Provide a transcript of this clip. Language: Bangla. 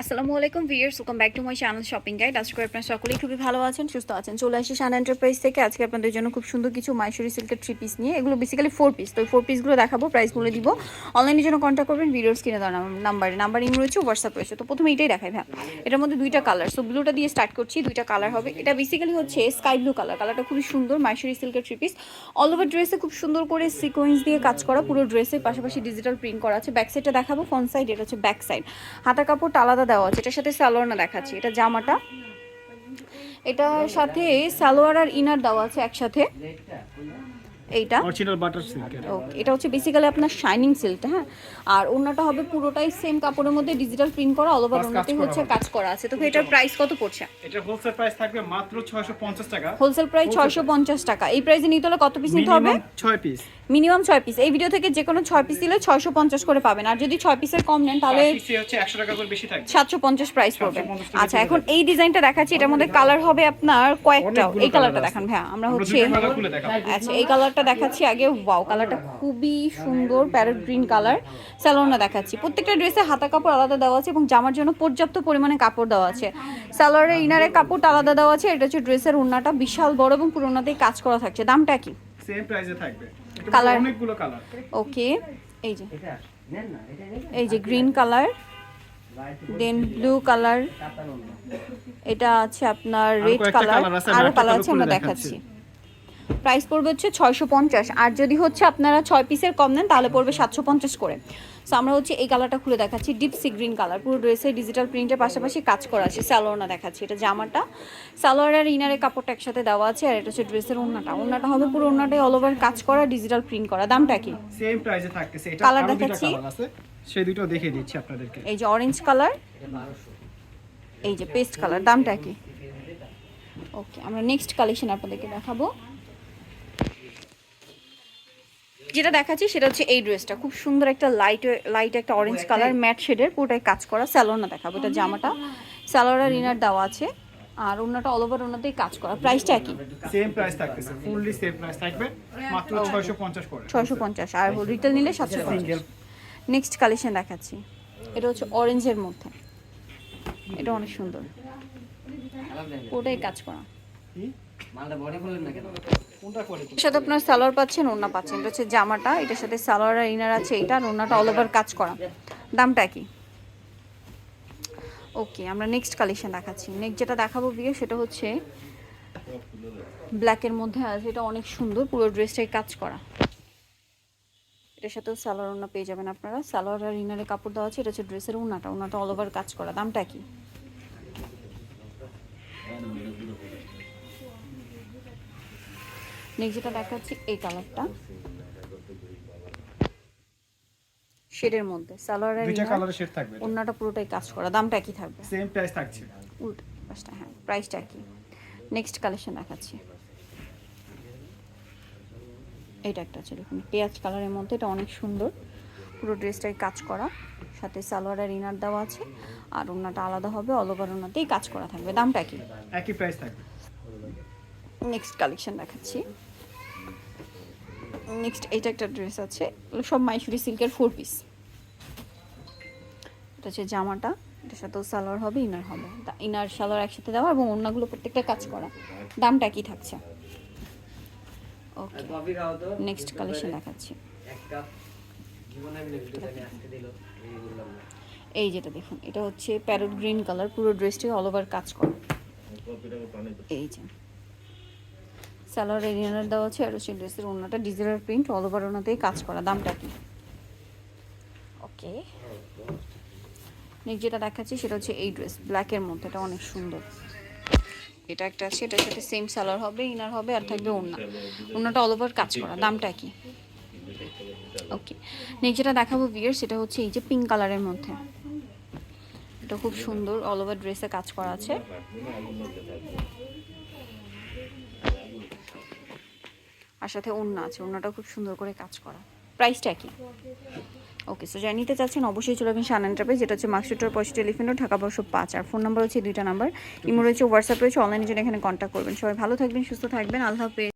আসসালামু আলাইকুম viewers welcome back to my channel shopping guide আজকে আপনারা সকলেই খুবই ভালো আছেন, সুস্থ আছেন। চলে আসি শান এন্টারপ্রাইজ থেকে। আজকে আপনাদের জন্য খুব সুন্দর কিছু মাইসুরি সিল্কের থ্রি পিস নিয়ে। এগুলো বেসিক্যালি ফোর পিস তো ফোর পিসগুলো দেখাবো প্রাইস বলে দিব। অনলাইনের জন্য কন্ট্যাক্ট করবেন ভিডিওস কিনে দেওয়ার নাম্বারে নাম্বার ইম রয়েছে হোয়াটসঅ্যাপ রয়েছে। তো প্রথমে এটাই দেখাই ভাই এটার মধ্যে দুইটা কালার সো ব্লুটা দিয়ে স্টার্ট করছি, দুইটা কালার হবে। এটা বেসিক্যালি হচ্ছে স্কাই ব্লু কালার কালারটা খুবই সুন্দর মাইসুরি সিল্কের থ্রি পিস অল ওভার ড্রেসে খুব সুন্দর করে সিকোয়েন্স দিয়ে কাজ করা। পুরো ড্রেসের পাশাপাশি ডিজিটাল প্রিন্ট করা আছে। ব্যাক সাইডটা দেখাবো ফ্রন্ট সাইড এটা হচ্ছে ব্যাক সাইড হাতা কাপড়টা আলাদা দেওয়া আছে, এটার সাথে সালোয়ার না দেখাচ্ছি, এটা জামাটা। এটার সাথে সালোয়ার আর ইনার দেওয়া আছে একসাথে। এইটা? অরিজিনাল বাটার সিল্কের ওকে এটা হচ্ছে বেসিক্যালি আপনার শাইনিং সিল্ক হ্যাঁ? আর ওনাটা হবে পুরোটাই সেম কাপড়ের মধ্যে ডিজিটাল প্রিন্ট করা অল ওভার করা হচ্ছে কাজ করা আছে। তো এটার প্রাইস কত পড়ছে? এটা হোলসেল প্রাইস থাকবে মাত্র 650 টাকা। হোলসেল প্রাইস ছয়শো পঞ্চাশ টাকা। এই প্রাইসে নিতে হলে কত পিস নিতে হবে? মিনিমাম 6 পিস মিনিমাম ছয় পিস এই ভিডিও থেকে যে কোনো ছয় পিস দিলে ছয়শো পঞ্চাশ করে পাবেন। আর যদি ছয় পিসের কম নেন তাহলে পিসে হচ্ছে 100 টাকা করে বেশি থাকবে। সাতশো পঞ্চাশ প্রাইস পড়বে। আচ্ছা এখন এই ডিজাইনটা দেখাচ্ছি। এটার মধ্যে কালার হবে আপনার কয়েকটা। এই কালারটা দেখান। ভাইয়া। আমরা হচ্ছে আচ্ছা এই কালারটা দেখাচ্ছি আগে ওয়াও কালারটা খুবই সুন্দর প্যারট গ্রিন কালার স্যালোনা দেখাচ্ছি। প্রত্যেকটা ড্রেসে হাতা কাপড় আলাদা দেওয়া আছে এবং জামার জন্য পর্যাপ্ত পরিমাণে কাপড় দেওয়া আছে। সালোয়ারের ইনারের কাপড়টা আলাদা দেওয়া আছে এটা হচ্ছে ড্রেসের ওড়নাটা বিশাল বড় এবং পুরোনাতেই কাজ করা থাকছে। দামটা কি? সেম প্রাইসে থাকবে। Colour? অনেকগুলো কালার ওকে এই যে। এই যে green colour then blue colour এটা আছে আপনার রেড কালার আরও কালার আছে আমরা দেখাচ্ছি। প্রাইস পড়বে হচ্ছে ছয়শো পঞ্চাশ। আর যদি হচ্ছে আপনারা ছয় পিসের কম নেন তাহলে পড়বে সাতশো পঞ্চাশ করে। সো আমরা হচ্ছে এই কালারটা খুলে দেখাচ্ছি ডিপ সি গ্রিন কালার পুরো ড্রেসে ডিজিটাল প্রিন্টের পাশাপাশি কাজ করা আছে সালোয়ারনা দেখাচ্ছি এটা জামাটা। সালোয়ার আর ইনারের কাপড়টা একসাথে দেওয়া আছে আর এটা হচ্ছে ড্রেসের ওড়নাটা ওড়নাটা হবে পুরো ওড়নাটাই অল ওভার কাজ করা ডিজিটাল প্রিন্ট করা। দামটা কি? সেম প্রাইসে থাকতেছে। এটা Colour দেখাচ্ছি। কালার সেই দুটো দেখিয়ে দিচ্ছি আপনাদেরকে। এই যে অরেঞ্জ কালার এই যে পেস্ট কালার দামটা কি? ওকে আমরা নেক্সট কালেকশন আপনাদেরকে দেখাবো। যেটা দেখাচ্ছি সেটা হচ্ছে এই ড্রেসটা। খুব সুন্দর একটা লাইট লাইট একটা অরেঞ্জ কালার ম্যাট শেডের পুরোটাই কাজ করা স্যালোনা দেখাবো এটা জামাটা। স্যালোয়ার রিনার দেওয়া আছে আর ওনাটা অল ওভার ওনাতেই কাজ করা। প্রাইসটা কি সেম প্রাইস থাকতেছে ফুললি সেম প্রাইস থাকবে মাত্র 650 করে। ছয়শো পঞ্চাশ আর রিটেল নিলে সাতশো পঞ্চাশ। সিঙ্গেল নেক্সট কালেকশন দেখাচ্ছি এটা হচ্ছে অরেঞ্জের মধ্যে। এটা অনেক সুন্দর। ওটাই কাজ করা। সাথে আপনার সালোয়ার পাচ্ছেন ওড়না পাচ্ছেন। এটা হচ্ছে জামাটা এটার সাথে সালোয়ার আর ইনার আছে এটা আর অল ওভার কাজ করা। দামটা কি? ওকে আমরা নেক্সট কালেকশন দেখাচ্ছি। নেক্সট যেটা দেখাবো বিয়ে সেটা হচ্ছে ব্ল্যাকের মধ্যে আছে। এটা অনেক সুন্দর পুরো ড্রেসটাই কাজ করা। এটার সাথেও সালোয়ার ওড়না পেয়ে যাবেন আপনারা। সালোয়ার আর ইনারের কাপড় দেওয়া আছে এটা হচ্ছে ড্রেসের ওড়নাটা ওড়নাটা অল ওভার কাজ করা। দামটা কি? নেক্সট যেটা দেখাচ্ছি এই কালারটা শেডের মধ্যে সালোয়ার আর দুইটা কালারের শেড থাকবে ওড়নাটা পুরোটাই কাজ করা দামটা কি থাকবে। সেম প্রাইস থাকছে উল্টো পাশটা হ্যাঁ প্রাইসটা কি নেক্সট কালেকশন দেখাচ্ছি। এটা একটা আছে দেখুন পেঁয়াজ কালারের মধ্যে এটা অনেক সুন্দর। পুরো ড্রেসটাই কাজ করা। সাথে সালোয়ার আর ইনার দেওয়া আছে। আর ওড়নাটা আলাদা হবে অল ওভার ওড়নাতেই কাজ করা থাকবে দামটা কি একই প্রাইস থাকবে। নেক্সট কালেকশন দেখাচ্ছি। নেক্সট এটা একটা ড্রেস আছে। এগুলো সব মাইসুরি সিল্কের ফোর পিস এটা হচ্ছে জামাটা। এটার সাথেও সালোয়ার হবে ইনার হবে। ইনার সালোয়ার একসাথে দেওয়া এবং অন্যগুলো প্রত্যেকটা কাজ করা। দামটা কি থাকছে। ওকে নেক্সট কালেকশন দেখাচ্ছি। এই যেটা দেখুন এটা হচ্ছে প্যারট গ্রিন কালার পুরো ড্রেসটি অল ওভার কাজ করা। এই যে। সালোয়ার এরিয়ানার দেওয়া আছে, আর হচ্ছে ড্রেসের ওনাটা ডিজিটাল প্রিন্ট অল ওভার ওনাতেই কাজ করা, দামটা কি? ওকে। নেক্সট যেটা দেখাচ্ছি সেটা হচ্ছে এই ড্রেস ব্ল্যাকের মধ্যে, এটা অনেক সুন্দর। এটা একটা আছে, এটার সাথে সেম সালোয়ার হবে, ইনার হবে, আর থাকবে ওড়না। ওড়নাটা অল ওভার কাজ করা, দামটা কি? ওকে। নেক্সট যেটা দেখাবো বিয়ার সেটা হচ্ছে এই যে পিঙ্ক কালারের মধ্যে। এটা খুব সুন্দর অল ওভার ড্রেসে কাজ করা আছে। আর সাথে ওড়না আছে। অন্যটা খুব সুন্দর করে কাজ করা। প্রাইসটা কি ওকে সো যাই নিতে চাচ্ছেন, অবশ্যই চলে আসবেন সান এন্টারপ্রাইজ যেটা হচ্ছে মার্কশিটার পয়সা টেলিফোনও ঢাকা বর্ষ পাঁচ। আর ফোন নাম্বার হচ্ছে দুইটা নাম্বার ইমো রয়েছে হোয়াটসঅ্যাপ রয়েছে অনলাইনে জন্য এখানে কন্ট্যাক্ট করবেন। সবাই ভালো থাকবেন, সুস্থ থাকবেন। আল্লাহ হাফেজ।